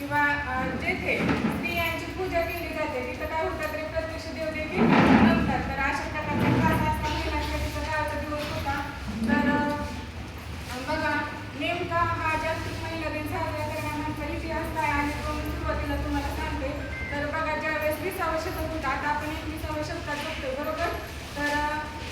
किंवा जेथे स्त्रियांची पूजा केली जाते तिथं काय होतात रे प्रत्यक्ष देव देखील नमतात तर अशा प्रकारचा खास तिथं महिलांसाठीचा गावाचा दिवस होता. तर बघा नेमका हा जागतिक महिला दिन साजरा करण्यामागचा इतिहास काय आहे तो मी सुरुवातीला तुम्हाला सांगते. तर बघा ज्यावेळेस विसावं शतक होतं आता आपण एकविसावं शतकात बघतोय बरोबर? तर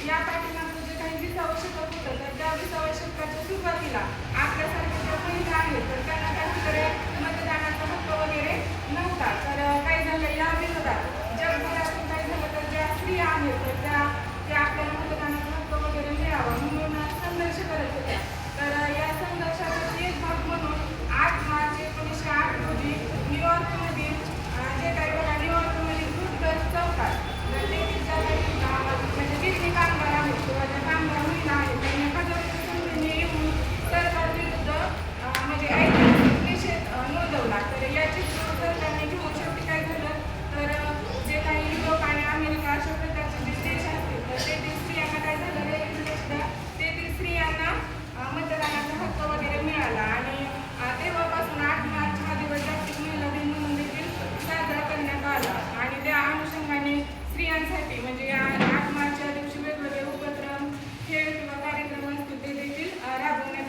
या पाठीमागचं जे काही विसावं शतक होतं तर त्या विसाव्या शतकाच्या सुरुवातीला आपल्यासारख्या ज्या महिला आहेत तर त्यांना काहीतरी मतदानाचा हक्क वगैरे नव्हता तर अं, काय झालं या विरोधात जगभरातून काय झालं तर ज्या स्त्रिया आहेत तर त्या त्या आपल्याला मतदानाचा हक्क वगैरे मिळावा म्हणून संघर्ष करत होत्या तर अं, या संघर्षाचा एक भाग म्हणून आठ मार्च एकोणीसशे आठ रोजी न्यूयॉर्कमधील अं, जे काही बघा न्यूयॉर्कमधील गुडगर्ल चौकात तर तेथील ज्या काही अं, म्हणजे गिरणी कामगार आहेत किंवा ज्या कामगार महिला आहेत त्यांनी हजारोच्या संख्येने येऊन सरकारविरुद्ध अं, म्हणजे ऐतिहासिक निषेध अं, नोंदवला तर याची सरकारने घेऊन शेवटी काय झालं तर अं, जे काही युरोप आणि अमेरिका अशा प्रकारचे जे देश असतील तर तेथील स्त्रियांना काय झालं रे इंग्रजच्या तेथील स्त्रियांना अं, मतदानाचा हक्क वगैरे मिळाला आणि अं, तेव्हापासून आठ मार्च हा दिवस जागतिक महिला दिन म्हणून देखील साजरा करण्यात आला आणि त्या अनुषंगाने स्त्रियांसाठी म्हणजे या आठ मार्च या दिवशी वेगवेगळे उपक्रम खेळ किंवा कार्यक्रम असतील ते देखील अं,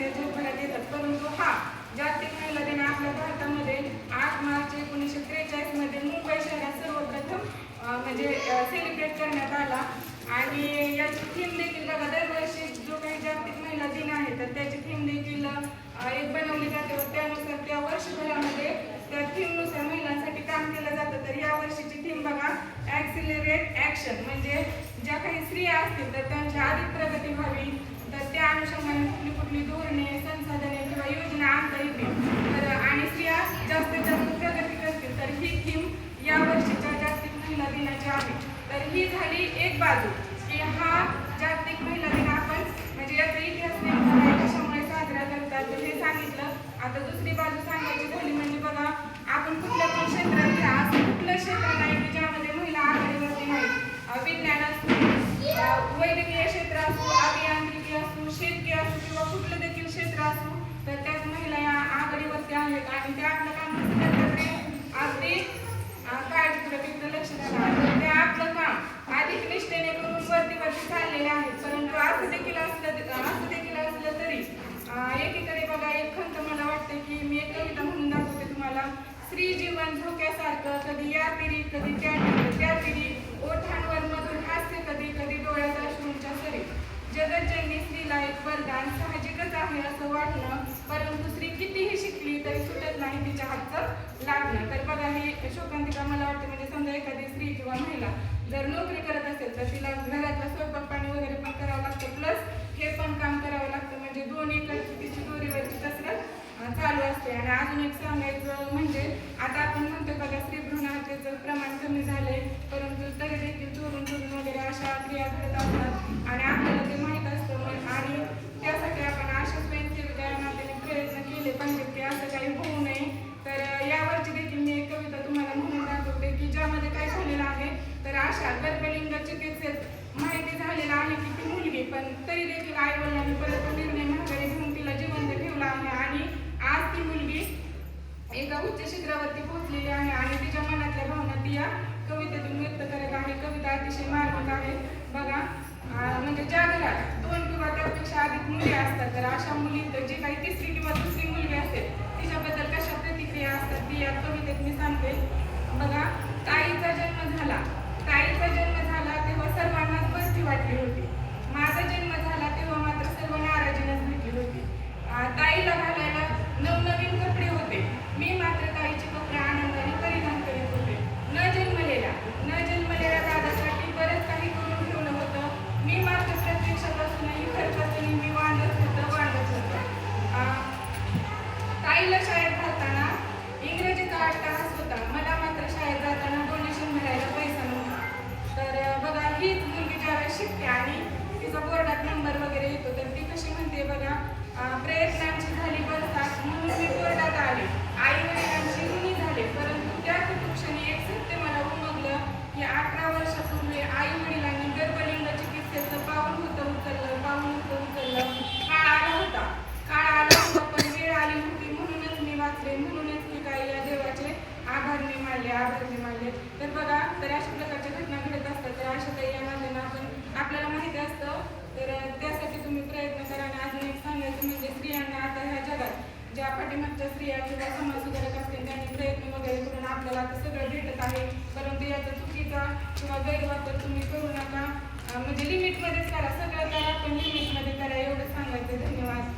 राबवण्यात येत जगभरात येतात परंतु हा जागतिक महिला दिन आपल्या भारतामध्ये आठ मार्च एकोणीसशे त्रेचाळीसमध्ये मुंबई शहरात सर्वप्रथम म्हणजे सेलिब्रेट करण्यात आला. आणि याची थीम देखील बघा दरवर्षी जो काही जागतिक महिला दिन आहे तर त्याची थीम देखील एक बनवली जाते. व त्यानुसार त्या वर्षभरामध्ये त्या थीमनुसार महिलांसाठी काम केलं जातं. तर या वर्षीची थीम बघा ॲक्सिलरेट ॲक्शन म्हणजे ज्या काही स्त्रिया असतील तर त्यांची अधिक प्रगती व्हावी तर त्या अनुषंगाने कुठली कुठली धोरणे संसाधने किंवा योजना आणता येतील. तर आणि स्त्रिया जास्तीत जास्त प्रगती करतील तर ही थीम या वर्षीच्या जागतिक महिला दिनाची आहे. तर ही झाली एक बाजू की हा जागतिक महिला दिन आपण म्हणजे याचा इतिहास नेमका कशामुळे साजरा करतात तर हे सांगितलं. आता दुसरी बाजू सांगायची झाली म्हणजे बघा आपण कुठल्या पण क्षेत्रात घ्या असं कुठलं क्षेत्र नाही की ज्यामध्ये महिला आघाडीवरती नाही विज्ञान असतील वैद्यकीय क्षेत्र असतील अभियांत्रिकी असो शेतकी असो किंवा कुठलं देखील क्षेत्र असो तर त्यात महिला या आघाडीवरती आहेत आणि त्या आपलं काम करतात ते? अगदी अं, काळजीपूर्वक लक्ष द्यायला ते आपलं काम. अधिक निष्ठेने करून वरती वरती चाललेले आहेत परंतु असं देखील असलं असं देखील असलं तरी एकीकडे बघा एक खंत मला वाटते की मी एक कविता म्हणून दाखवते तुम्हाला. स्त्री जीवन धोक्यासारखं कधी या पिढी कधी त्या पिढी त्या पिढी. ओठांवर मधून हास्य कधी कधी डोळ्यात अश्रूंच्या सरी. जगज्जननी स्त्रीला एक वरदान आहे असं वाटणं परंतु स्त्री कितीही शिकली तरी सुटत नाही तिच्या हातचं लागणं. तर बघा हे शोकांतिका मला वाटतं म्हणजे समजा एखादी स्त्री किंवा महिला जर नोकरी करत असेल तर तिला घरातलं स्वयंपाक पाणी वगैरे पण करावं लागतं प्लस हे पण काम करावं लागतं म्हणजे दोन्ही इकडची तिची दोरीवरची कसरत अं, चालू असते आणि अजून एक सांगायचं म्हणजे आता आपण म्हणतो बघा स्त्री भ्रूण हत्येचं प्रमाण कमी झाले परंतु तरी देखील चोरून चोरून वगैरे अशा क्रिया घडत असतात आणि आपल्याला ते माहीत असतं मग आणि त्यासाठी आपण अशा स्वयंसेविका या नात्याने प्रयत्न केले पाहिजे की असं काही होऊ नये तर अं, यावरची देखील मी एक कविता तुम्हाला म्हणून दाखवते की ज्यामध्ये काय झालेलं आहे तर अशा गर्भलिंग चिकित्सेत माहिती झालेलं आहे की ती मुलगी पण तरी देखील आई वडिलांनी परत निर्णय माघारी घेऊन तिला जिवंत ठेवला आहे. आणि आज ती मुलगी एका उच्च शिखरावरती पोहोचलेली आहे आणि तिच्या मनातल्या भावना ती या कवितेतून व्यक्त करत आहे. कविता अतिशय मार्मिक आहे. बघा म्हणजे ज्या घरात दोन किंवा त्यापेक्षा अधिक मुली असतात तर अशा मुली जी काही तिसरी किंवा दुसरी मुलगी असेल तिच्याबद्दल कशा प्रतिक्रिया असतात ती या कवितेत मी सांगते. बघा ताईचा जन्म झाला ताईचा जन्म झाला तेव्हा सर्वांनाच बसती वाटली होती माझा जन्म झाला तेव्हा मात्र सर्व नाराजीनच भेटली होती अं, ताईला घालायला नवनवीन कपडे होते मी मात्र ताईचे कपडे आनंदाने परिधान करीत होते न जन्मलेल्या न जन्मलेल्या दादासाठी बरंच काही करून ठेवलं होतं मी मात्र प्रत्यक्षापासूनही खरपासूनही मी वांडत होतं वांडत होतं अं, ताईला शाळेत घालताना इंग्रजीचा आठ तास होता मला मात्र शाळेत जाताना डोनेशन भरायला पैसा नव्हता तर अं, बघा हीच मुलगी ज्यावेळेस शिकते आणि तिचा बोर्डात नंबर वगैरे येतो तर ती कशी म्हणते बघा अं, प्रयत्नांची झाली बरसात म्हणून मी बोर्डात आले आई वडिलांची ऋणी झाले परंतु त्या कुटुंबक्षणी एक सत्य मला उमगलं की अठरा वर्षापूर्वी आई वडिलांनी गर्भलिंग चिकित्सेचं पाऊल होतं उचललं पाऊल होतं उचललं काळ आला होता काळ आला होता पण वेळ आली होती म्हणूनच मी वाचले म्हणूनच मी काय या देवाचे मानले आदरणी मानले तर बघा तर अशा प्रकारच्या घटना घडत असतात तर अशा काही या माध्यमातून आपण आपल्याला माहिती असतं तर त्यासाठी तुम्ही प्रयत्न करा. आणि अजून एक सांगायचं म्हणजे स्त्रियांना आता ह्या जगात ज्या पाठीमागच्या स्त्रिया किंवा समाज सुधारक असतील त्यांनी प्रयत्न वगैरे करून आपल्याला आता सगळं भेटत आहे. परंतु याचा चुकीचा किंवा गैरवापर तुम्ही करू नका. म्हणजे लिमिटमध्येच करा. सगळं करा पण लिमिटमध्ये करा. एवढं सांगायचं. धन्यवाद.